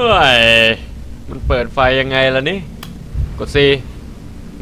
เฮ้ย มันเปิดไฟยังไงล่ะนี่ กดซี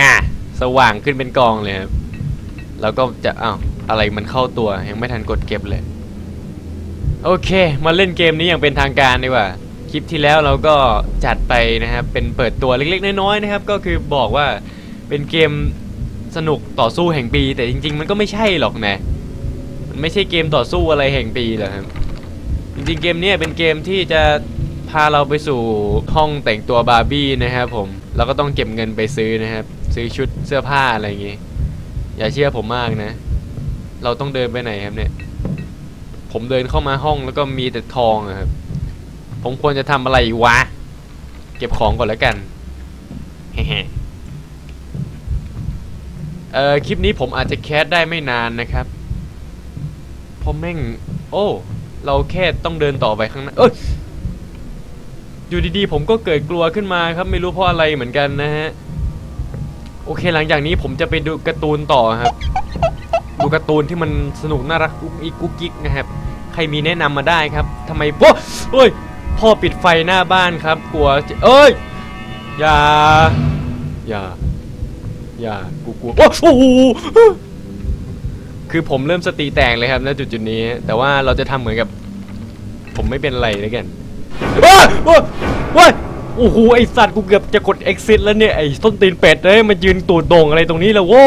ง่าสว่างขึ้นเป็นกองเลยครับ แล้วก็จะอ้าวอะไรมันเข้าตัวยังไม่ทันกดเก็บเลย โอเค มาเล่นเกมนี้อย่างเป็นทางการดีกว่า คลิปที่แล้วเราก็จัดไปนะครับ เป็นเปิดตัวเล็กๆ น้อยๆนะครับ ก็คือบอกว่าเป็นเกมสนุกต่อสู้แห่งปี แต่จริง ๆ มันก็ไม่ใช่หรอกนะมันไม่ใช่เกมต่อสู้อะไรแห่งปีหรอกครับ จริงๆเกมนี้เป็นเกมที่จะ พาเราไปสู่ห้องแต่งตัวบาร์บี้นะครับผมเราก็ต้องเก็บเงินไปซื้อนะครับ ซื้อชุดเสื้อผ้าอะไรอย่างงี้ อย่าเชื่อผมมากนะ เราต้องเดินไปไหนครับเนี่ย ผมเดินเข้ามาห้องแล้วก็มีแต่ทองครับ ผมควรจะทำอะไรวะ เก็บของก่อนแล้วกันเฮ้เอ่อคลิปนี้ผมอาจจะแคสได้ไม่นานนะครับเพราะแม่ง โอ้ เราแค่ต้องเดินต่อไปข้างหน้าเอ้ย อยู่ดีๆผมก็เกิดกลัวขึ้นมาครับไม่รู้เพราะอะไรเหมือนกันนะฮะโอเคหลังจากนี้ผมจะไปดูการ์ตูนต่อครับ ดูการ์ตูนที่มันสนุกน่ารักกุ๊ยกุ๊กกิ๊กนะครับ ใครมีแนะนำมาได้ครับทำไมโอ้เอ้ยพ่อปิดไฟหน้าบ้านครับ กลัวเอ้ยอย่าอย่าอย่ากูกลัวโอ้โหคือผมเริ่มสติแตกเลยครับณจุดจุดนี้ แต่ว่าเราจะทำเหมือนกับ ผมไม่เป็นไรแล้วกัน ว้ายว้ายว้ายโอ้โหไอสัตว์กูเกือบจะกด exit แล้วเนี่ยไอต้นตีนเป็ดเอ้ยมันยืนตูดโด่งอะไรตรงนี้แล้วโว้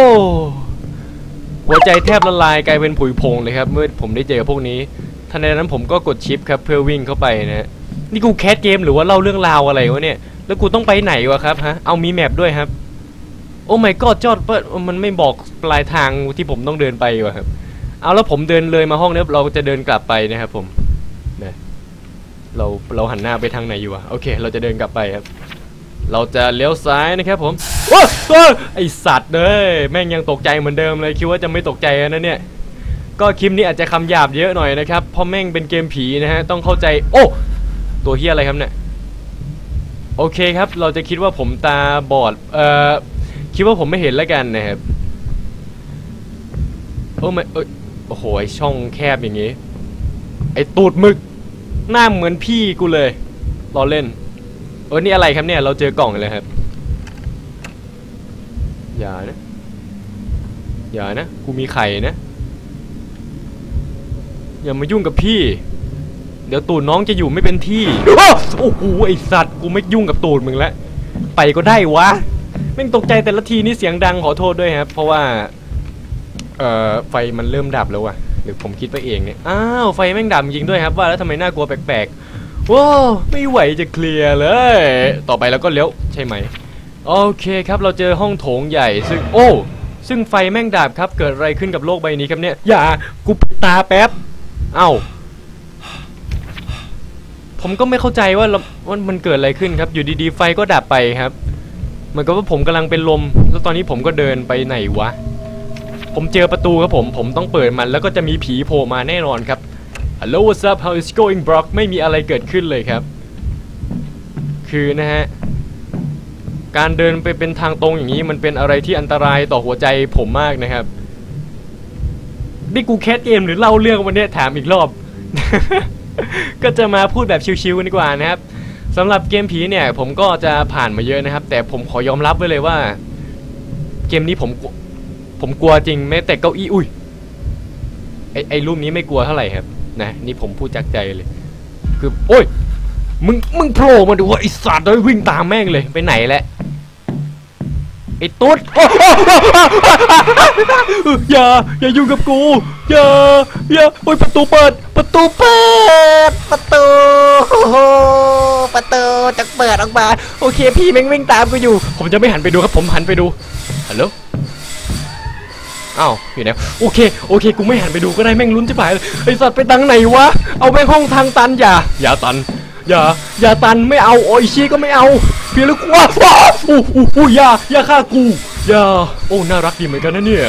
หัวใจแทบละลายกลายเป็นผุยพงเลยครับเมื่อผมได้เจอพวกนี้ทันใดนั้นผมก็กดชิปครับเพื่อวิ่งเข้าไปนะฮะนี่กูแคสเกมหรือว่าเล่าเรื่องราวอะไรวะเนี่ย แล้วกูต้องไปไหนวะครับฮะเอามีแมปด้วยครับ โอ้ my god จอดเปิดมันไม่บอกปลายทางที่ผมต้องเดินไปวะครับเอาแล้วผมเดินเลยมาห้องนี้เราจะเดินกลับไปนะครับผม เราเราหันหน้าไปทางไหนอยู่อะโอเค เราจะเดินกลับไปครับ เราจะเลี้ยวซ้ายนะครับผมโอ้โอ้ไอสัตว์เลยแม่งยังตกใจเหมือนเดิมเลยคิดว่าจะไม่ตกใจนะเนี่ยก็คลิปนี้อาจจะคำหยาบเยอะหน่อยนะครับเพราะแม่งเป็นเกมผีนะฮะต้องเข้าใจโอ้ตัวเฮียอะไรครับเนี่ยโอเคครับ เราจะคิดว่าผมตาบอดเอ่อคิดว่าผมไม่เห็นแล้วกันนะครับโอ้ไม่เอ้ยโอ้โหไอช่องแคบอย่างงี้ ไอตูดมึก หน้าเหมือนพี่กูเลยรอเล่นเออนี่อะไรครับเนี่ย เราเจอกล่องเลยครับ อย่านะ อย่านะ กูมีไข่นะ อย่ามายุ่งกับพี่ เดี๋ยวตูดน้องจะอยู่ไม่เป็นที่ โอ้โห ไอสัตว์ กูไม่ยุ่งกับตูดมึงแล้ว ไปก็ได้วะแม่งตกใจแต่ละทีนี่เสียงดังขอโทษด้วยครับ เพราะว่า เอ่อ ไฟมันเริ่มดับแล้วว่ะ หรือผมคิดไปเองเนี่ย อ้าว ไฟแม่งดับจริงด้วยครับว่าแล้วทำไมน่ากลัวแปลกๆ ว้าวไม่ไหวจะเคลียร์เลย ต่อไปแล้วก็เลี้ยวใช่ไหม โอเคครับเราเจอห้องโถงใหญ่ซึ่งโอ้ซึ่งไฟแม่งดับครับเกิดอะไรขึ้นกับโลกใบนี้ครับเนี่ย อย่ากูปิดตาแป๊บ เอ้า ผมก็ไม่เข้าใจว่าเราว่ามันเกิดอะไรขึ้นครับ อยู่ดีๆ ไฟก็ดับไปครับ เหมือนกับว่าผมกำลังเป็นลม แล้วตอนนี้ผมก็เดินไปไหนวะ ผมเจอประตูครับผม ผมต้องเปิดมันแล้วก็จะมีผีโผล่มาแน่นอนครับ Hello what's up how is going Brock ไม่มีอะไรเกิดขึ้นเลยครับ คือนะฮะ การเดินไปเป็นทางตรงอย่างนี้มันเป็นอะไรที่อันตรายต่อหัวใจผมมากนะครับ นี่กูแคสเกมหรือเล่าเรื่องวันนี้ถามอีกรอบ ก็จะมาพูดแบบชิวๆนดีกว่านะครับสำหรับเกมผีเนี่ยผมก็จะผ่านมาเยอะนะครับ แต่ผมขอยอมรับไว้เลยว่า เกมนี้ผม ผมกลัวจริงแม้แต่เก้าอี้อุ้ยไอไอรูปนี้ไม่กลัวเท่าไหร่ครับนะนี่ผมพูดจากใจเลย คือโอ้ยมึงมึงโผล่มาดูว่าไอสัตว์เลยวิ่งตามแม่งเลยไปไหนแหละไอตุ๊ดอย่าอย่ายุ่งกับกูอย่าอย่าโอ้ยประตูเปิด ประตูเปิด ประตูโอ้โหประตูจะเปิดออกมาโอเคพี่แม่งวิ่งตามกูอยู่ ผมจะไม่หันไปดูครับผมหันไปดูฮัลโหล อ้าวอยู่ไหนโอเคโอเคกูไม่หันไปดูก็ได้แม่งลุ้นจะไปไอสัตว์ไปตังไหนวะเอาไปห้องทางตันอย่าอย่าตันอย่าอย่าตันไม่เอาโอ้ยชี้ก็ไม่เอาเพียงแล้วกูว้าว้าอู้อู้อู้อย่าอย่าฆ่ากูอย่าโอ้น่ารักดีเหมือนกันนะเนี่ย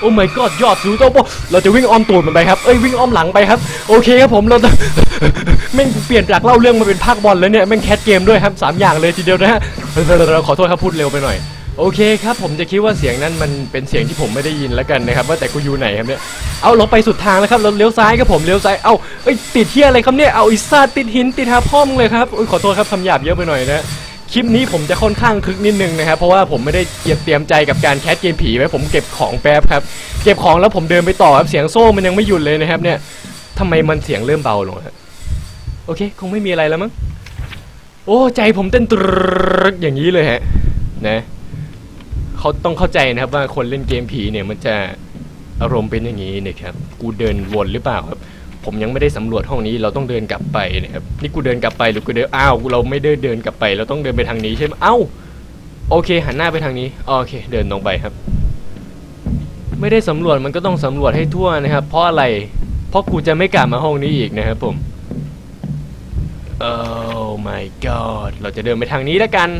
โอ้ my god ยอดสูโต้โปเราจะวิ่งอ้อมตูดมันไปครับเอ้ยวิ่งอ้อมหลังไปครับโอเคครับผมเราจะแม่งเปลี่ยนจากเล่าเรื่องมาเป็นภาคบอลแล้วเนี่ยแม่งแคสเกมด้วยครับสามอย่างเลยทีเดียวนะฮะเราขอโทษครับพูดเร็วไปหน่อย โอเคครับผมจะคิดว่าเสียงนั้นมันเป็นเสียงที่ผมไม่ได้ยินแล้วกันนะครับ ว่าแต่กูอยู่ไหนครับเนี่ยเอาเราไปสุดทางแล้วครับเราเลี้ยวซ้ายครับผมเลี้ยวซ้ายเอาเอ้ยติดเที่ยอะไรครับเนี่ยเอาอิซาติดหินติดหาพ่อมเลยครับอุ้ยขอโทษครับคำหยาบเยอะไปหน่อยนะคลิปนี้ผมจะค่อนข้างคึกนิดนึงนะครับเพราะว่าผมไม่ได้เตรียมเตรียมใจกับการแคสเกมผีไว้ผมเก็บของแป๊บครับเก็บของแล้วผมเดินไปต่อครับเสียงโซ่มันยังไม่หยุดเลยนะครับเนี่ยทำไมมันเสียงเริ่มเบาลงฮะโอเค คงไม่มีอะไรแล้วมั้งโอ้ใจผมเต้นตรึกอย่างนี้เลยฮะนะ เขาต้องเข้าใจนะครับว่าคนเล่นเกมผีเนี่ยมันจะอารมณ์เป็นอย่างนี้นะครับ กูเดินวนหรือเปล่าครับ ผมยังไม่ได้สำรวจห้องนี้เราต้องเดินกลับไปนะครับ นี่กูเดินกลับไปหรือกูเดินอ้าวเราไม่ได้เดินกลับไป เราต้องเดินไปทางนี้ใช่ไหมเอ้า โอเค หันหน้าไปทางนี้โอเค เดินตรงไปครับ ไม่ได้สำรวจมันก็ต้องสำรวจให้ทั่วนะครับ เพราะอะไร เพราะกูจะไม่กลับมาห้องนี้อีกนะครับผมโอ้ my god เราจะเดินไปทางนี้แล้วกัน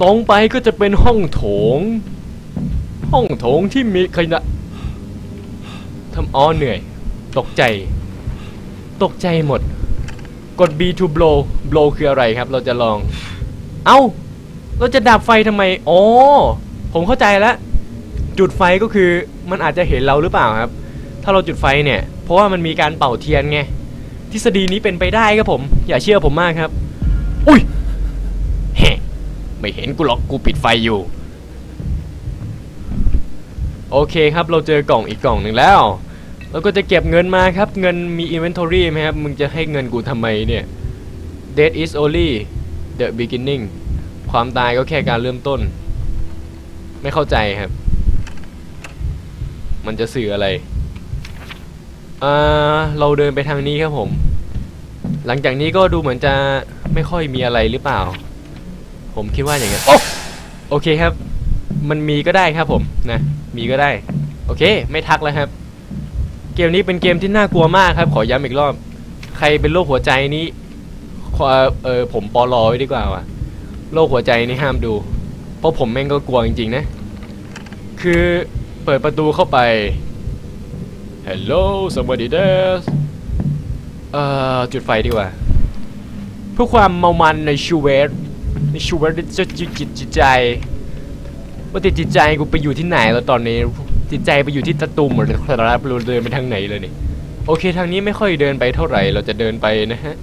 ตรงไปก็จะเป็นห้องโถง ห้องโถงที่มีขยะทำอ้อเหนื่อย ตกใจ ตกใจหมด กด B to blow blow คืออะไรครับ เราจะลอง เอ้า เราจะดับไฟทำไมอ๋อผมเข้าใจแล้ว จุดไฟก็คือมันอาจจะเห็นเราหรือเปล่าครับ ถ้าเราจุดไฟเนี่ย เพราะว่ามันมีการเป่าเทียนไง ทฤษฎีนี้เป็นไปได้ครับผม อย่าเชื่อผมมากครับ อุ้ย ไม่เห็นกูหรอกกูปิดไฟอยู่ โอเคครับเราเจอกล่องอีกกล่องหนึ่งแล้ว เราก็จะเก็บเงินมาครับ เงินมี inventory ไหมครับ มึงจะให้เงินกูทำไมเนี่ย Death is only the beginning ความตายก็แค่การเริ่มต้น ไม่เข้าใจครับ มันจะสื่ออะไรอ่าเราเดินไปทางนี้ครับผม หลังจากนี้ก็ดูเหมือนจะไม่ค่อยมีอะไรหรือเปล่า ผมคิดว่าอย่างนั้นโอ้โอเคครับ มันมีก็ได้ครับผมนะมีก็ได้ โอเค ไม่ทักแล้วครับ เกมนี้เป็นเกมที่น่ากลัวมากครับ ขอย้ำอีกรอบ ใครเป็นโรคหัวใจนี้ขอเออผมปอลอไว้ดีกว่าว่ะโรคหัวใจนี่ห้ามดู เพราะผมแม่งก็กลัวจริงๆนะ คือเปิดประตูเข้าไป Hello somebody there เอ่อจุดไฟดีกว่าเพื่อความเมามันในชูเวต ในชูเวตจะจิตจิตจิตใจ ว่าแต่จิตใจกูไปอยู่ที่ไหนแล้วตอนนี้ จิตใจไปอยู่ที่ตะตุ่มหรือครับเราเดินไปทางไหนเลยนี่โอเคทางนี้ไม่ค่อยเดินไปเท่าไหร่เราจะเดินไปนะฮะ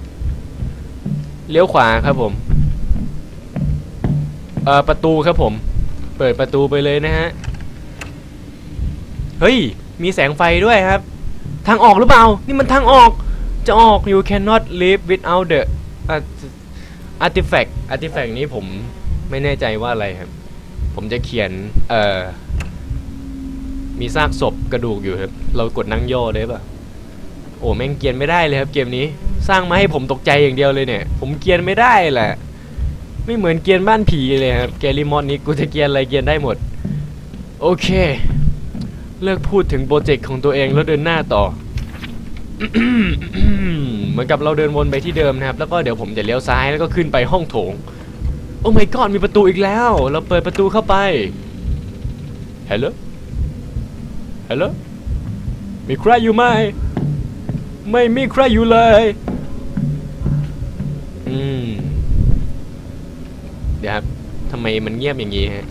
เลี้ยวขวาครับผมเอ่อประตูครับผม เปิดประตูไปเลยนะฮะเฮ้ยมีแสงไฟด้วยครับ ทางออกหรือเปล่า นี่มันทางออกจะออก you cannot live without the artifact art- artifact artifact นี้ผมไม่แน่ใจว่าอะไรครับ ผมจะเขียน เอ่อ มีซากศพกระดูกอยู่ครับ เรากดนั่งย่อได้ปะโอ้แม่งเกียนไม่ได้เลยครับเกมนี้ สร้างมาให้ผมตกใจอย่างเดียวเลยเนี่ย ผมเกียนไม่ได้แหละ ไม่เหมือนเกียนบ้านผีเลยครับแกลิมอนนี้กูจะเกียนอะไรเกียนได้หมด โอเค เลิกพูดถึงโปรเจกต์ของตัวเองแล้วเดินหน้าต่อ เหมือนกับเราเดินวนไปที่เดิมนะครับ แล้วก็เดี๋ยวผมจะเลี้ยวซ้ายแล้วก็ขึ้นไปห้องโถง โอ้ my god มีประตูอีกแล้ว เราเปิดประตูเข้าไป ฮัลโหล ฮัลโหล มีใครอยู่ไหม ไม่มีใครอยู่เลย อืม เดี๋ยวครับทำไมมันเงียบอย่างนี้ฮะ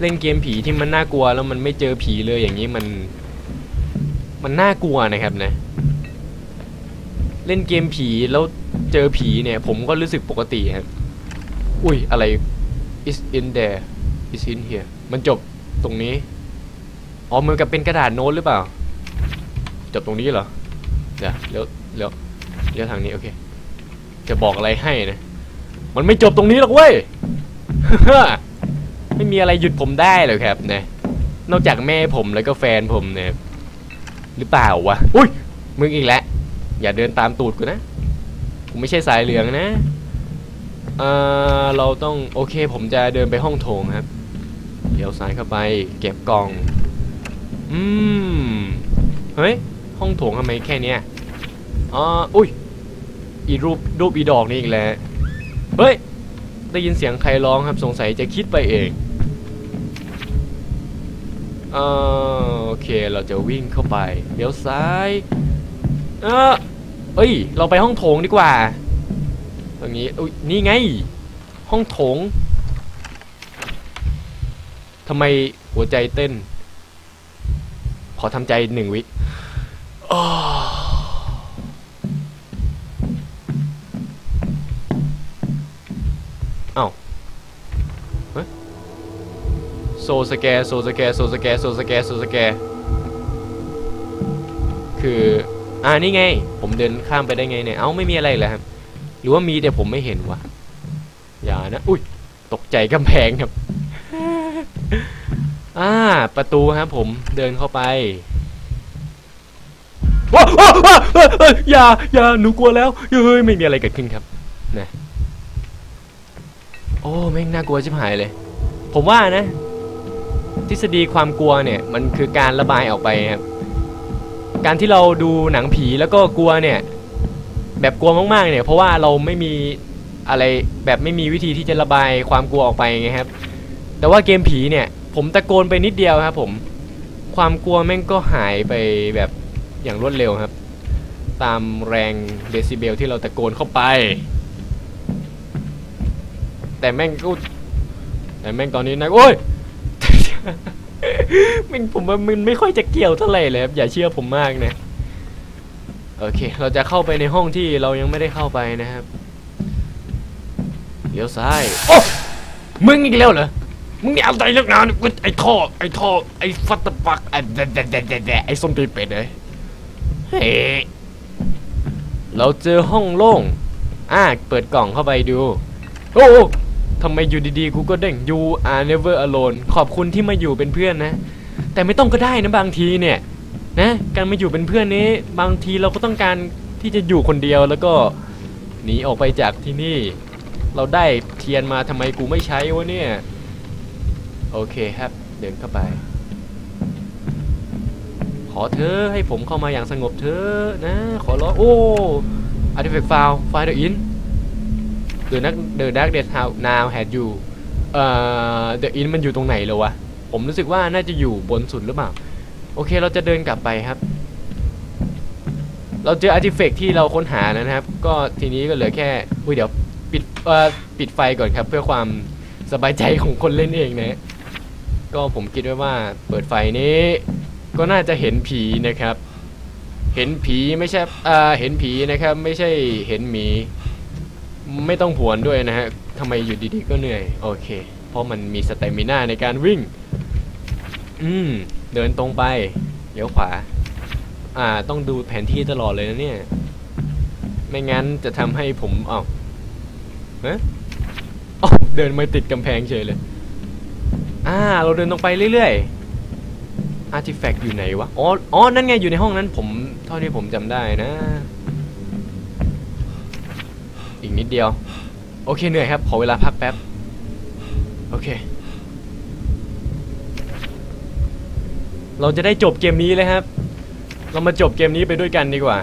เล่นเกมผีที่มันน่ากลัวแล้วมันไม่เจอผีเลยอย่างนี้มัน มันน่ากลัวนะครับนะ เล่นเกมผีแล้วเจอผีเนี่ย ผมก็รู้สึกปกติครับอุ้ยอะไร is in there is in here มันจบตรงนี้ อ๋อ มือกับเป็นกระดาษโน้ตหรือเปล่า จบตรงนี้เหรอ เดี๋ยวเลี้ยวเลี้ยวเลี้ยวทางนี้ โอเค จะบอกอะไรให้นะ มันไม่จบตรงนี้หรอกเว้ย ไม่มีอะไรหยุดผมได้หรอกครับนะ นอกจากแม่ผมแล้วก็แฟนผมเนี่ยหรือเปล่าวะ อุ้ย มึงอีกแล้ว อย่าเดินตามตูดกูนะกูไม่ใช่สายเหลืองนะเอ่อเราต้องโอเค ผมจะเดินไปห้องโถงครับเลี้ยวซ้ายเข้าไป เก็บกล่อง อืม เฮ้ย ห้องโถงทำไมแค่เนี้ยอ๋ออุ้ย อีรูปรูปอีดอกนี่อีกแล้ว เฮ้ย ได้ยินเสียงใครร้องครับ สงสัยจะคิดไปเองเออโอเค เราจะวิ่งเข้าไป เลี้ยวซ้าย เออ เอ้ย เราไปห้องโถงดีกว่าตรงนี้อุ้ยนี่ไง ห้องโถงทำไมหัวใจเต้น ขอทำใจหนึ่งวิอ้อเอ้าเฮ้ยโซสแกโซสแกโซสแกโซสแกโซสแกคือ อ่านี่ไง ผมเดินข้ามไปได้ไงเนี่ย เอ้าไม่มีอะไรเลยครับ หรือว่ามีแต่ผมไม่เห็นวะ อย่านะ อุ้ย ตกใจกำแพงครับ อ่า ประตูครับผม เดินเข้าไปว้าวว้าว้าวเอ้ยเอ้ยอย่าอย่าหนูกลัวแล้วเฮ้ยไม่มีอะไรเกิดขึ้นครับ นะ โอ้แม่งน่ากลัวชิบหายเลย ผมว่านะ ทฤษฎีความกลัวเนี่ย มันคือการระบายออกไปครับ การที่เราดูหนังผีแล้วก็กลัวเนี่ย แบบกลัวมากๆเนี่ย เพราะว่าเราไม่มีอะไรแบบไม่มีวิธีที่จะระบายความกลัวออกไปไงครับ แต่ว่าเกมผีเนี่ย ผมตะโกนไปนิดเดียวครับ ผม ความกลัวแม่งก็หายไปแบบอย่างรวดเร็วครับ ตามแรงเดซิเบลที่เราตะโกนเข้าไป แต่แม่งก็แต่แม่งตอนนี้นะโอ้ย ม่งผมว่ามันไม่ค่อยจะเกี่ยวเท่าไหร่เลยครับอย่าเชื่อผมมากนะโอเค เราจะเข้าไปในห้องที่เรายังไม่ได้เข้าไปนะครับเลี้ยวซ้ายโอ้มึงอีกแล้วเหรอมึงนี่อะไรเรื่องนานไอ้ท่อไอ้ท่อไอ้ฟัตตะปักไอ้แดะแดะแดะแดะแดะไอ้ส้มตีนเป็ดเลยเฮ้ยเราเจอห้องโล่งอ่าเปิดกล่องเข้าไปดู โอ้โอ้ ทำไมอยู่ดีๆ กูก็เด้ง you are never alone ขอบคุณที่มาอยู่เป็นเพื่อนนะ แต่ไม่ต้องก็ได้นะบางทีเนี่ยนะการมาอยู่เป็นเพื่อนนี้ บางทีเราก็ต้องการที่จะอยู่คนเดียวแล้วก็หนีออกไปจากที่นี่ เราได้เทียนมาทำไมกูไม่ใช้วะเนี่ย โอเคครับ เดินเข้าไป ขอเธอให้ผมเข้ามาอย่างสงบเธอนะ ขอร้องโอ้อาร์ติเฟกต์ฟาวไฟเดอร์อิน เดอะนักเดอะดักเดทาวนาวแฮดยูเอ่อเดอะอินมันอยู่ตรงไหนเลยวะ ผมรู้สึกว่าน่าจะอยู่บนสุดหรือเปล่า โอเคเราจะเดินกลับไปครับ เราเจออาร์ติเฟกที่เราค้นหานะครับ ก็ทีนี้ก็เหลือแค่อุ้ยเดี๋ยวปิดเอ่อปิดไฟก่อนครับ เพื่อความสบายใจของคนเล่นเองนะ ก็ผมคิดไว้ว่าเปิดไฟนี้ ก็น่าจะเห็นผีนะครับ เห็นผีไม่ใช่เอ่าเห็นผีนะครับ ไม่ใช่เห็นหมี ไม่ต้องผวนด้วยนะฮะทำไมอยู่ดีๆก็เหนื่อย โอเค เพราะมันมีสเตมิน่าในการวิ่ง อืม เดินตรงไปเลี้ยวขวา อ่า ต้องดูแผนที่ตลอดเลยนะเนี่ย ไม่งั้นจะทำให้ผมอ้าวเอ๊ะอ้าวเดินมาติดกำแพงเฉยเลย อ่า เราเดินตรงไปเรื่อยๆอาร์ติแฟกต์อยู่ไหนวะ อ๋อ อ๋อ นั่นไงอยู่ในห้องนั้นผมเท่าที่ผมจำได้นะ นิดเดียว โอเคเหนื่อยครับ ขอเวลาพักแป๊บ โอเค เราจะได้จบเกมนี้เลยครับ เรามาจบเกมนี้ไปด้วยกันดีกว่า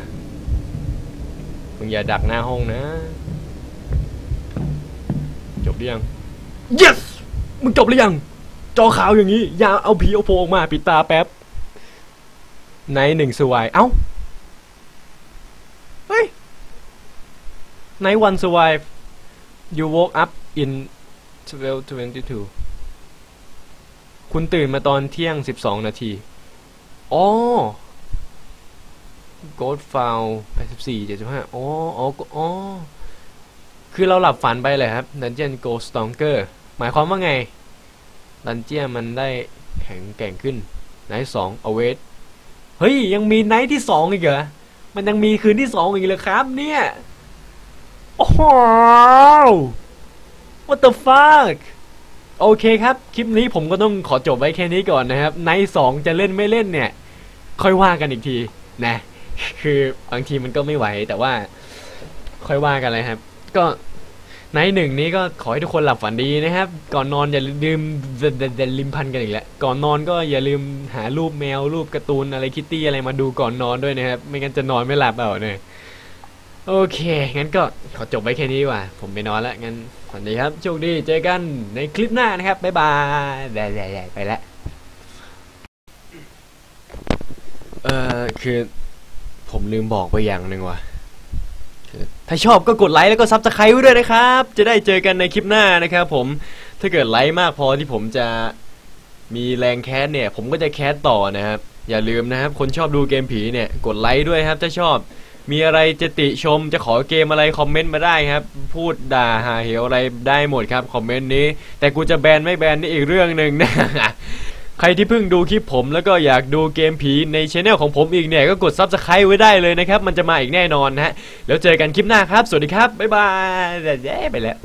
มึงอย่าดักหน้าห้องนะ จบหรือยัง yes มึงจบหรือยัง จอขาวอย่างนี้ อย่าเอาผีเอาโพออกมา ปิดตาแป๊บ ในหนึ่งสวาย เอ้า เฮ้ย ในวัน survive you woke up in 12:22 คุณตื่นมาตอนเที่ยง 12 นาที อ๋อ Ghost Found 84 75อ๋ออ๋ออ๋อ คือเราหลับฝันไปเลยครับ Dungeon Ghost Stronger หมายความว่าไง ดันเจียมันได้แข็งแกร่งขึ้น ไนท์สองอเวทเฮ้ย ยังมีไนท์ที่สองอีกเหรอ มันยังมีคืนที่สองอีกเลยครับเนี่ย โอ้โห what the fuck โอเคครับ คลิปนี้ผมก็ต้องขอจบไว้แค่นี้ก่อนนะครับไนสองจะเล่นไม่เล่นเนี่ย ค่อยว่ากันอีกทีนะ คือบางทีมันก็ไม่ไหว แต่ว่า ค่อยว่ากันเลยครับ ก็ไนหนึ่งนี้ก็ขอให้ทุกคนหลับฝันดีนะครับ ก่อนนอนอย่าลืมเดเดลิมพันกันอีกแล้ว ก่อนนอนก็อย่าลืมหารูปแมวรูปการ์ตูนอะไรคิตตี้อะไรมาดูก่อนนอนด้วยนะครับ ไม่งั้นจะนอนไม่หลับเอาเนี่ย โอเค งั้นก็ขอจบไว้แค่นี้ดีกว่า ผมไปนอนแล้วงั้นสวัสดีครับโชคดีเจอกันในคลิปหน้านะครับ บ๊ายบายแย่ๆไปแล้วเออคือผมลืมบอกไปอย่างหนึ่งว่ะถ้าชอบก็กดไลค์แล้วก็ซับสไครต์ไว้ด้วยนะครับ จะได้เจอกันในคลิปหน้านะครับผม ถ้าเกิดไลค์มากพอที่ผมจะมีแรงแคสเนี่ย ผมก็จะแคสต่อนะครับ อย่าลืมนะครับ คนชอบดูเกมผีเนี่ย กดไลค์ด้วยครับถ้าชอบ มีอะไรจะติชมจะขอเกมอะไรคอมเมนต์มาได้ครับ พูดด่าหาเหวอะไรได้หมดครับคอมเมนต์นี้ แต่กูจะแบนไม่แบนนี่อีกเรื่องหนึ่งนะใครที่เพิ่งดูคลิปผมแล้วก็อยากดูเกมผีในช anel ของผมอีกเนี่ย ก็กด s u b สไครต์ไว้ได้เลยนะครับ มันจะมาอีกแน่นอนนะฮะ แล้วเจอกันคลิปหน้าครับ สวัสดีครับ บ๊ายบายเย้ไปแล้ว